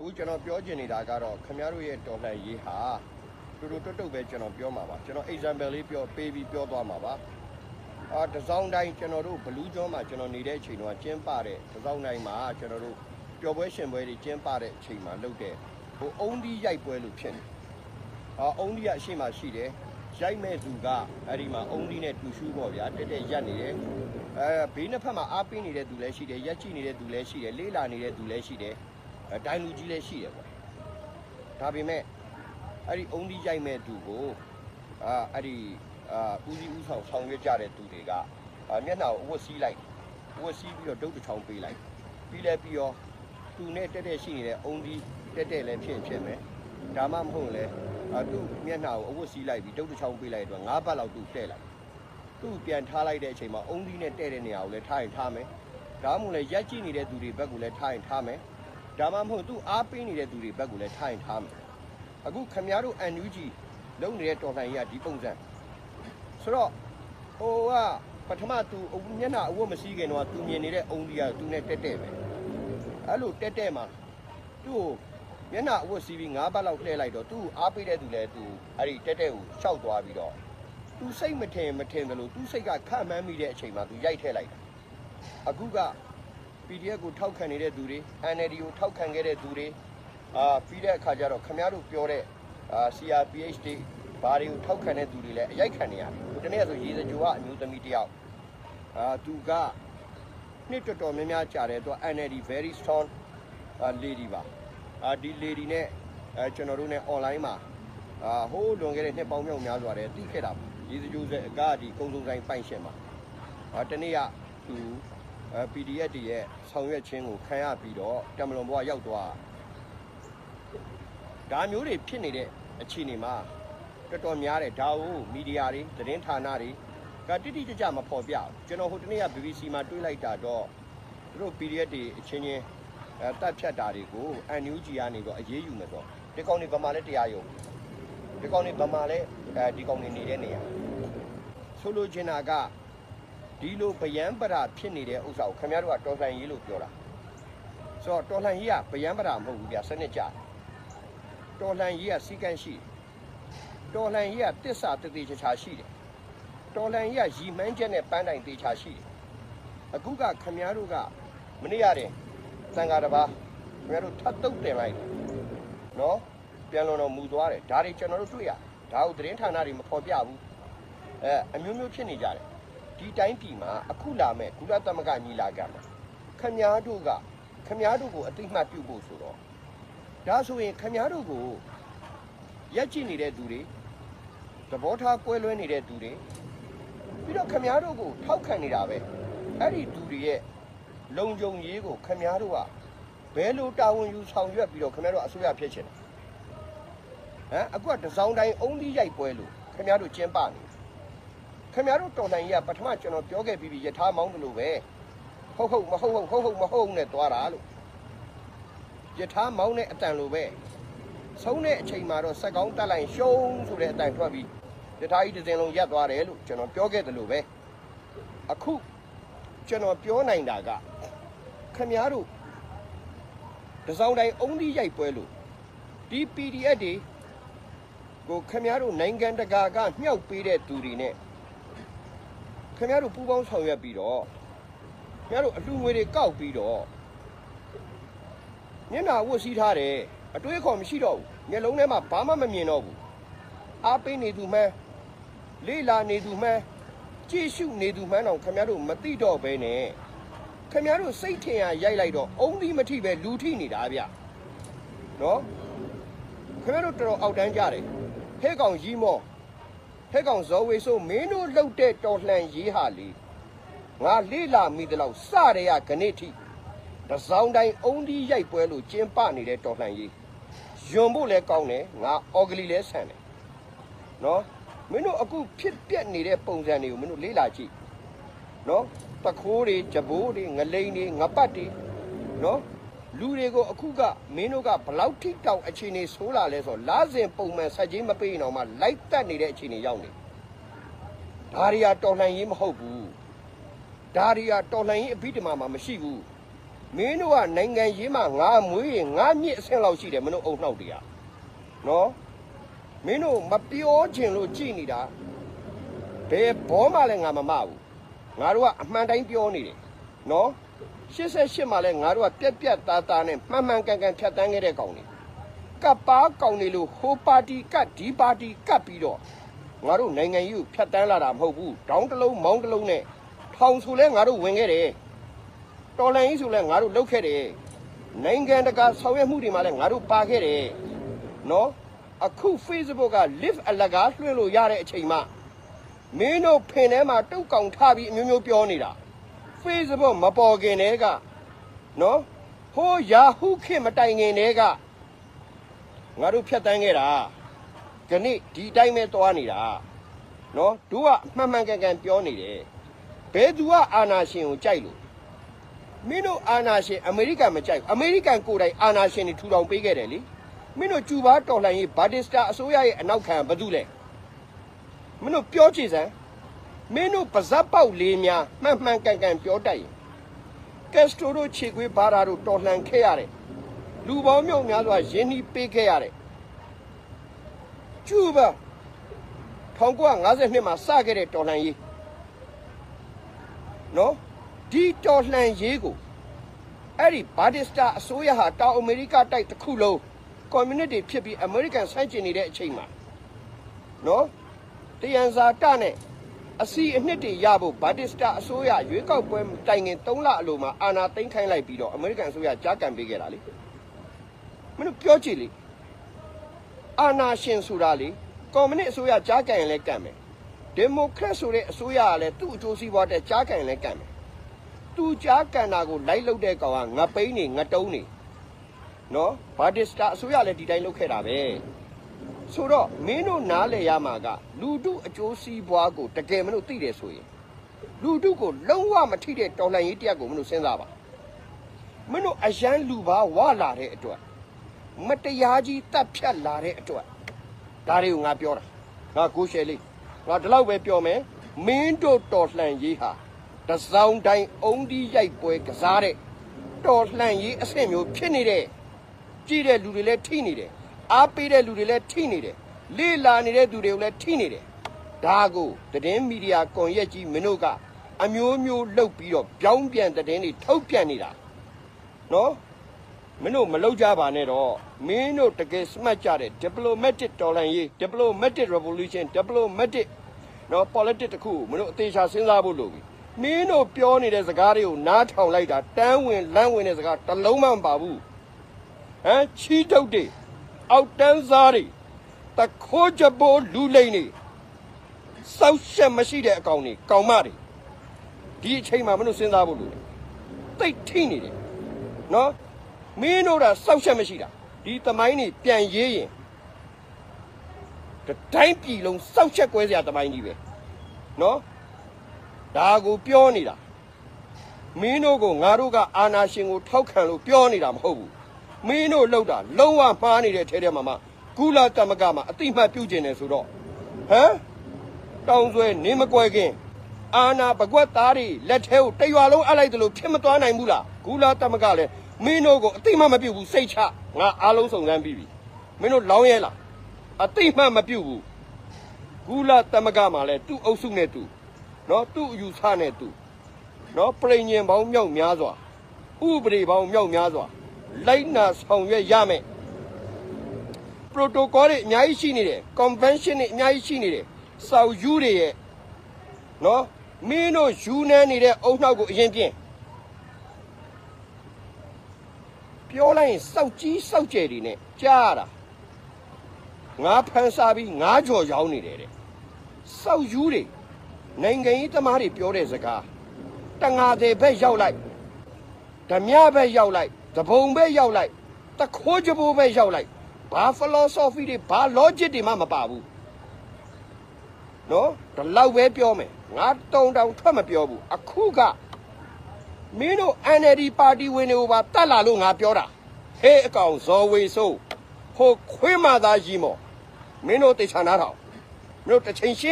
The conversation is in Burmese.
အခုကျွန်တော်ပြောချင်နေတာကတော့ခင်ဗျားတို့ရဲ့တော်လှန်ရေးဟာတူတူတွတ်တုတ်ပဲကျွန်တော်ပြောမှာပါကျွန်တော် example လေးပြောပေးပြီးပြောသွားမှာပါအာတစောင်းတိုင်းကျွန်တော်တို့ဘလူးကျွန်းမှာကျွန်တော်နေတဲ့အချိန်တော့ကျင်းပတဲ့တစောင်းတိုင်းမှာကျွန်တော်တို့ပျော်ပွဲရှင်ပွဲတွေကျင်းပတဲ့အချိန်မှာလုပ်တဲ့ဟိုအုံးဒီရိုက်ပွဲလို့ဖြစ်နေအာအုံးဒီကအရှိမှရှိတယ်ရိုက်မဲ့သူကအဲ့ဒီမှာအုံးဒီနဲ့တူရှူးပေါ့ဗျာတက်တက်ရက်နေတယ်အဲဘေးနှစ်ဖက်မှာအားပေးနေတဲ့သူလည်းရှိတယ်ရက်ကြည့်နေတဲ့သူလည်းရှိတယ်လေးလာနေတဲ့သူလည်းရှိတယ် အဲတိုင်းလူကြီးလည်းရှိတယ်ပေါ့ဒါပေမဲ့အဲ့ဒီအုံဒီရိုက်မဲ့သူကိုအာအဲ့ဒီအာဦးစီးဦးဆောင်ဆောင်ရွက်ကြတဲ့သူတွေကအာမျက်နှာကိုအဝတ်စည်းလိုက်အဝတ်စည်းပြီးတော့ဒုတ်တစ်ချောင်းပေးလိုက်ပြီးလဲပြီးတော့သူနဲ့တက်တက်ရှိနေတဲ့အုံဒီတက်တက်လည်းဖြစ်ရင်ဖြစ်မယ်ဒါမှမဟုတ်လဲအာသူ့မျက်နှာကိုအဝတ်စည်းလိုက်ပြီးဒုတ်တစ်ချောင်းပေးလိုက်တော့၅ဘတ်လောက်သူ့တဲ့လိုက်သူ့ပြန်ထားလိုက်တဲ့အချိန်မှာအုံဒီနဲ့တဲ့တဲ့နေရာကိုလည်းထားရင်ထားမယ်ဒါမှမဟုတ်လဲရက်ကြည့်နေတဲ့သူတွေဘက်ကိုလည်းထားရင်ထားမယ် ဒါမှမဟုတ်သူအားပေးနေတဲ့သူတွေဘက်ကလည်းထိုင်ထားမယ်အခုခမည်းတော် NUG လုံနေတဲ့တော်လှန်ရေးကဒီပုံစံဆိုတော့ဟိုကပထမသူအဝမျက်နှာအဝတ်မစည်းခင်တော့သူမြင်နေတဲ့အုံဒီကသူနဲ့တက်တက်ပဲအဲ့လိုတက်တက်မှာသူ့ကိုမျက်နှာအဝတ်စည်းပြီး၅ဘတ်လောက်လှည့်လိုက်တော့သူ့ကိုအားပေးတဲ့သူလည်းသူအဲ့ဒီတက်တက်ကိုရှောက်သွားပြီးတော့သူစိတ်မထင်မထင်တယ်လို့သူစိတ်ကခန့်မှန်းမိတဲ့အချိန်မှာသူရိုက်ထည့်လိုက်တာအခုက PDF ကိုထောက်ခံနေတဲ့သူတွေ NLD ကိုထောက်ခံခဲ့တဲ့သူတွေအာပြီးတဲ့အခါကျတော့ခမည်းတော်ပြောတဲ့အာ CRPH တွေဘာတွေကိုထောက်ခံတဲ့သူတွေလည်းအရိုက်ခံနေရတယ်။ဒီနေ့ဆိုရေစကြိုကအမျိုးသမီးတစ်ယောက်အာသူကနှစ်တော်တော်များများကြာတယ်သူက NLD very strong အာ lady ပါအာဒီ lady နဲ့အဲကျွန်တော်တို့နဲ့ online မှာအာဟိုးလွန်ခဲ့တဲ့နှစ်ပေါင်းမြောက်များစွာတည်းသိခဲ့တာပါရေစကြိုစက်အကားဒီကုန်းစုံဆိုင်ပိုင်ရှင်ပါအာတနေ့ကသူအဲ PDF တွေရဲ့ဆောင်ရွက်ခြင်းကိုခံရပြီးတော့တမလွန်ဘဝရောက်သွားဒါမျိုးတွေဖြစ်နေတဲ့အခြေအနေမှာတော်တော်များတယ်ဒါကိုမီဒီယာတွေသတင်းဌာနတွေကတိတိကျကျမဖော်ပြဘူးကျွန်တော်ဟိုတနေ့က BBC မှာတွေးလိုက်တာတော့သူတို့ PDF တွေအချင်းချင်းအဲတက်ဖြတ်တာတွေကို NUG ကနေတော့အရေးယူမယ်ဆိုဒီကောင်တွေဗမာလည်းတရားရုံဒီကောင်တွေဗမာလည်းအဲဒီကောင်တွေနေတဲ့နေရာဆိုလိုချင်တာက ဒီလိုဗယံပရာဖြစ်နေတဲ့ဥစ္စာကိုခင်ဗျားတို့ကတော်လှန်ရေးလို့ပြောတာဆိုတော့တော်လှန်ရေးကဗယံပရာမဟုတ်ဘူးဗျာစနစ်ကြတယ်တော်လှန်ရေးကစီကံရှိတယ်တော်လှန်ရေးကတစ္ဆာတတိချာချာရှိတယ်တော်လှန်ရေးကရီမန်းချက်နဲ့ပန်းတိုင်တေချာရှိတယ်အခုကခင်ဗျားတို့ကမနေ့ရတယ်သံဃာတစ်ပါးခင်ဗျားတို့ထပ်တုတ်တင်လိုက်တယ်နော်ပြန်လွန်တော်မူသွားတယ်ဒါတွေကျွန်တော်တို့တွေ့ရဒါကိုသတင်းဌာနတွေမဖော်ပြဘူးအဲအမျိုးမျိုးဖြစ်နေကြတယ် ဒီတိုင်းပြည်မှာအခုလာမဲ့ကုလသမဂ္ဂညီလာခံမှာခမည်းတော်ကခမည်းတော်ကိုအတိအမှတ်ပြုဖို့ဆိုတော့ဒါဆိုရင်ခမည်းတော်ကိုရက်ကြည့်နေတဲ့သူတွေသဘောထားကွဲလွဲနေတဲ့သူတွေပြီးတော့ခမည်းတော်ကိုထောက်ခံနေတာပဲအဲ့ဒီသူတွေရဲ့လုံခြုံရေးကိုခမည်းတော်ကဘယ်လိုတာဝန်ယူဆောင်ရွက်ပြီးတော့ခမည်းတော်အစိုးရဖြစ်ချင်တယ်ဟမ်အခုကတစောင်းတိုင်းအုံးသီးရိုက်ပွဲလို့ခမည်းတော်ကျင်းပနေ ခင်ဗျားတို့တော်လှန်ရေးကပထမကျွန်တော်ပြောခဲ့ပြီးပြီယထာမောင်းတယ်လို့ပဲဟုတ်ဟုတ်မဟုတ်ဟုတ်ဟုတ်ဟုတ်မဟုတ်နဲ့သွားတာလို့ယထာမောင်းတဲ့အတန်လိုပဲဆုံးတဲ့အချိန်မှာတော့စက်ကောင်းတက်လိုက်ရှုံးဆိုတဲ့အတန်ထွက်ပြီးယထာကြီးတစ်စင်လုံးရက်သွားတယ်လို့ကျွန်တော်ပြောခဲ့တယ်လို့ပဲအခုကျွန်တော်ပြောနိုင်တာကခင်ဗျားတို့တစ်စောင်းတိုင်းအုံးသီးရိုက်ပွဲလို့ဒီ PDF တွေကိုခင်ဗျားတို့နိုင်ငံတကာကမြှောက်ပေးတဲ့သူတွေနဲ့ ခင်ဗျားတို့ပူပေါင်းဆောင်ရွက်ပြီးတော့ခင်ဗျားတို့အလှငွေတွေကောက်ပြီးတော့မျက်နှာဝတ်စည်းထားတယ်အတွေးအခေါ်မရှိတော့ဘူးမျက်လုံးထဲမှာဘာမှမမြင်တော့ဘူးအားပေးနေသူမှန်းလေးလာနေသူမှန်းကြည့်ရှုနေသူမှန်းတော့ခင်ဗျားတို့မသိတော့ဘဲနဲ့ခင်ဗျားတို့စိတ်ထင်ရရိုက်လိုက်တော့အုံသီးမထိပဲလူထိနေတာဗျနော်ခင်ဗျားတို့တော်တော်အောက်တန်းကြတယ်ဟဲ့ကောင်ရီမော ဟဲ့ကောင်ဇော်ဝေဆိုမင်းတို့လှုပ်တဲ့တော်လှန်ရေးဟာလေငါလေးလာမိသလောက်စရရခဏိထိတစောင်းတိုင်းအုံဒီရိုက်ပွဲလို့ကျင်းပနေတဲ့တော်လှန်ရေးယွန်ဖို့လဲကောင်းတယ်ငါအော်ဂလီလဲဆန်တယ်နော်မင်းတို့အခုဖြစ်ပြက်နေတဲ့ပုံစံတွေကိုမင်းတို့လေးလာကြည့်နော်တခိုးတွေကြဘိုးတွေငလိန်တွေငပတ်တွေနော် လူတွေကိုအခုကမင်းတို့ကဘလောက်ထိတောင်အခြေအနေဆိုးလာလဲဆိုတော့လာစဉ်ပုံမှန်ဆက်ကြီးမပေးရင်တော့မှလိုက်တက်နေတဲ့အခြေအနေရောက်နေဒါရီယာတော်လှန်ရေးမဟုတ်ဘူးဒါရီယာတော်လှန်ရေးအဘိဓမ္မာမှာမရှိဘူးမင်းတို့ကနိုင်ငံရေးမှာငါမွေးရင်ငါမြင့်အဆင့်လောက်ရှိတယ်မင်းတို့အုံနှောက်တရားနော်မင်းတို့မပြောချင်လို့ကြည်နေတာဘယ်ဘောမှလည်းငါမမဘူးငါတို့ကအမှန်တိုင်းပြောနေတယ်နော် 88မှာလည်းငါတို့ကပြက်ပြက်သားသားနဲ့မှန်မှန်ကန်ကန်ဖြတ်တန်းခဲ့တဲ့ကောင်တွေကပ်ပါကောင်တွေလို့ဟိုပါတီကတ်ဒီပါတီကတ်ပြီးတော့ငါတို့နိုင်ငံရေးကိုဖြတ်တန်းလာတာမဟုတ်ဘူးတောင်းတစ်လုံးမောင်းတစ်လုံးနဲ့ထောင်ဆိုလဲငါတို့ဝင်ခဲ့တယ်တော်လန်ကြီးဆိုလဲငါတို့လုပ်ခဲ့တယ်နိုင်ငံတကာဆောင်ရွက်မှုတွေမှာလည်းငါတို့ပါခဲ့တယ်နော်အခု Facebook က live အလကားလွှင့်လို့ရတဲ့အချိန်မှမင်းတို့ဖင်ထဲမှာတုတ်ကောင်ထားပြီးအမျိုးမျိုးပြောနေတာ Facebook မပေါ်ခင်တည်းကနော်ဟို Yahoo ခေတ်မတိုင်ခင်တည်းကငါတို့ဖြတ်တန်းခဲ့တာဒီနေ့ဒီအတိုင်းပဲသွားနေတာနော်တို့ကအမှန်မှန်ကန်ကန်ပြောနေတယ်ဘယ်သူကအာနာရှင်ကိုကြိုက်လို့မင်းတို့အာနာရှင်အမေရိကန်မကြိုက်ဘူးအမေရိကန်ကိုယ်တိုင်အာနာရှင်တွေထူထောင်ပေးခဲ့တယ်လေမင်းတို့ကျူဘာတော်လှန်ရေးဘာတစ်စတာအစိုးရရဲ့အနောက်ခံဘာလို့လဲမင်းတို့ပြောချင်စမ်း မင်းတို့ပါဇက်ပေါက်လေးများမှန်မှန်ကန်ကန်ပြောတတ်ရင်ကက်စတိုတို့ခြေခွေးဘာသာတို့တော်လှန်ခဲ့ရတယ်လူပေါင်းမြောက်များစွာရင်းနှီးပေးခဲ့ရတယ်ကျူဘာ1952မှာစခဲ့တဲ့တော်လှန်ရေးနော်ဒီတော်လှန်ရေးကိုအဲ့ဒီဘာဒစ်စတာအစိုးရဟာတောင်အမေရိကတိုက်တစ်ခုလုံးကွန်မြူနတီဖြစ်ပြီးအမေရိကန်ဆန့်ကျင်နေတဲ့အချိန်မှာနော်တယန်ဇာတနဲ့ အစီအနှစ်တွေရဖို့ဘာဒစ်စတာအစိုးရရွေးကောက်ပွဲတိုင်ငင်3လအလိုမှာအာဏာသိမ်းခိုင်းလိုက်ပြီးတော့အမေရိကန်အစိုးရကြားကန်ပေးခဲ့တာလေမင်းတို့ပြောကြည့်လေအာဏာရှင်ဆိုတာလေကွန်မြူနတီအစိုးရကြားကန်ရင်လည်းကန်မယ်ဒီမိုကရက်ဆိုတဲ့အစိုးရကလည်းသူ့အကျိုးစီးပွားတဲ့ကြားကန်ရင်လည်းကန်မယ်သူကြားကန်တာကိုလိုက်လုတဲ့ကောင်ကငပိန်းနေငတုံးနေနော်ဘာဒစ်စတာအစိုးရလည်းဒီတိုင်းလုပ်ခဲ့တာပဲ ဆိုတော့မင်းတို့နားလေရမှာက လူတုအကျိုးစီးပွားကိုတကယ်မလို့သိတယ်ဆိုရင်လူတုကိုလုံးဝမထိတဲ့တော်လှန်ရေးတရားကိုမင်းတို့စဉ်းစားပါမင်းတို့အရန်လူပါဝလာတဲ့အတွက်မတရားကြီးတပ်ဖြတ်လာတဲ့အတွက်ဒါတွေကိုငါပြောတာငါကိုရှယ်လေးငါဒီလောက်ပဲပြောမယ်မင်းတို့တော်လှန်ရေးဟာတစောင်းတိုင်းအုံဒီရိုက်ပွဲကစားတဲ့တော်လှန်ရေးအဆင့်မျိုးဖြစ်နေတဲ့ကြည့်တဲ့လူတွေလည်းထိနေတယ် အားပေးတဲ့လူတွေလည်းထိနေတယ်လေ့လာနေတဲ့သူတွေကိုလည်းထိနေတယ်ဒါကိုသတင်းမီဒီယာကွန်ရက်ကြီးမင်းတို့ကအမျိုးမျိုးလှုပ်ပြီးတော့ပြောင်းပြန်သတင်းတွေထုတ်ပြန်နေတာနော်မင်းတို့မလောက်ကြပါနဲ့တော့မင်းတို့တကယ်စမှတ်ကြတဲ့ diplomatic တော်လှန်ရေး diplomatic revolution diplomatic နော် politics တခုကိုမင်းတို့အသေးချာစဉ်းစားဖို့လိုပြီမင်းတို့ပြောနေတဲ့စကားတွေကိုနားထောင်လိုက်တာတန်းဝင်လမ်းဝင်တဲ့စကားတစ်လုံးမှမပါဘူးဟမ်ချီးထုတ်တွေ အောက်တန်းစားတွေတခိုးကြပိုးလူလိမ့်နေစောက်ရှက်မရှိတဲ့အကောင်တွေကောင်မတွေဒီအချိန်မှာမင်းတို့စဉ်းစားဖို့လိုတယ်တိတ်ထိနေတယ်နော်မင်းတို့ကစောက်ရှက်မရှိတာဒီသမိုင်းတွေပြန်ရေးရင်တစ်တိုင်းပြည်လုံးစောက်ရှက်ကွဲစရာသမိုင်းကြီးပဲနော်ဒါကိုပြောနေတာမင်းတို့ကငါတို့ကအာနာရှင်ကိုထောက်ခံလို့ပြောနေတာမဟုတ်ဘူး မင်းတို့လောက်တာလုံးဝမှားနေတဲ့ထဲထဲမှာမှကုလသမဂ္ဂမှာအတိမတ်ပြုကျင်တယ်ဆိုတော့ဟမ်တောင်းဆွဲနေမကွယ်ခင်အာနာပကွက်သားတွေလက်ထဲကိုတရွာလုံးအပ်လိုက်တယ်လို့ဖြစ်မသွားနိုင်ဘူးလားကုလသမဂ္ဂလည်းမင်းတို့ကိုအတိမတ်မပြုတ်ဘူးစိတ်ချငါအားလုံးစုံစမ်းပြီးပြီမင်းတို့လောင်းရဲလားအတိမတ်မပြုတ်ဘူးကုလသမဂ္ဂမှာလည်းသူ့အုပ်စုနဲ့သူနော်သူ့အယူဆနဲ့သူနော်ပြည်ညင်ပေါင်းမြောက်များစွာဥပဒေပေါင်းမြောက်များစွာ လိုက်နာဆောင်ရွက်ရမယ် protocol တွေအများကြီးရှိနေတယ် convention တွေအများကြီးရှိနေတယ်စောက်ယူတွေရဲ့နော်မင်းတို့ယူနေနေတဲ့အုံနှောက်ကိုအရင်ပြင်ပြောလိုက်ရင်စောက်ကြီးစောက်ကျယ်တွေနဲ့ကြားရတာငါဖန်စားပြီးငါကြော်ရောင်းနေတယ်တဲ့စောက်ယူတွေနိုင်ငံရေးသမားတွေပြောတဲ့စကားတငါတဲ့ဘက်ရောက်လိုက်ဓမြဘက်ရောက်လိုက် သဘုံဘက်ရောက်လိုက်တခိုးကြဘိုးဘက်ရောက်လိုက်ဘာ philosophy တွေဘာ logic တွေမှမပါဘူးနော်ဒီလောက်ပဲပြောမယ်ငါတုံတောင်ထွက်မပြောဘူးအခုကမင်းတို့ NLD ပါတီဝင်တွေကိုပါတတ်လာလို့ငါပြောတာဟေးအကောင်ဇော်ဝေဆိုးဟိုခွေးမသားကြီးမော်မင်းတို့တေချာနာထောင်မင်းတို့တစ်ချိန်ရှင်း